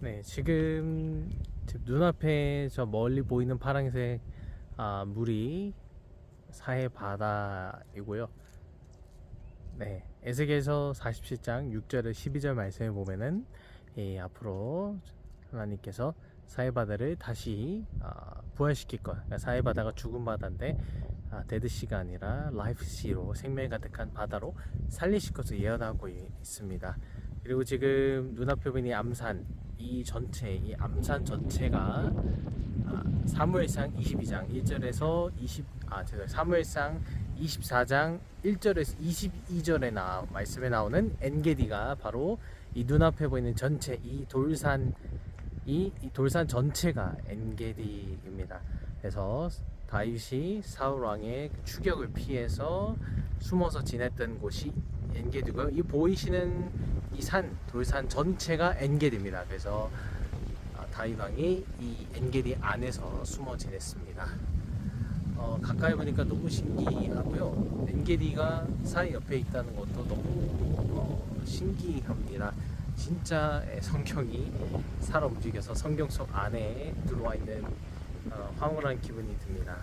네, 지금 눈앞에 저 멀리 보이는 파란색 아, 물이 사해 바다이고요. 네, 에스겔서 47장 6절에 12절 말씀에 보면은 예, 앞으로 하나님께서 사해 바다를 다시 아, 부활시킬 것. 그러니까 사해 바다가 죽은 바다인데 아, 데드시가 아니라 라이프시로 생명 가득한 바다로 살리실 것을 예언하고 이- 있습니다. 그리고 지금 눈앞에 보이는 이 암산 이 전체 이 암산 전체가 아, 사무엘상 22장 1절에서 20 아, 죄송 사무엘상 24장 1절에서 22절에 나 말씀에 나오는 엔게디가 바로 이 눈앞에 보이는 전체 이 돌산 이, 이 돌산 전체가 엔게디입니다. 그래서 다윗이 사울 왕의 추격을 피해서 숨어서 지냈던 곳이 엔게디고요. 이 보이시는 이 산 돌산 전체가 엔게디입니다. 그래서 아, 다윗 왕이 이 엔게디 안에서 숨어 지냈습니다. 어, 가까이 보니까 너무 신기하고요. 엔게디가 사이 옆에 있다는 것도 너무 어, 신기합니다. 진짜 성경이 살아 움직여서 성경 속 안에 들어와 있는 어, 황홀한 기분이 듭니다.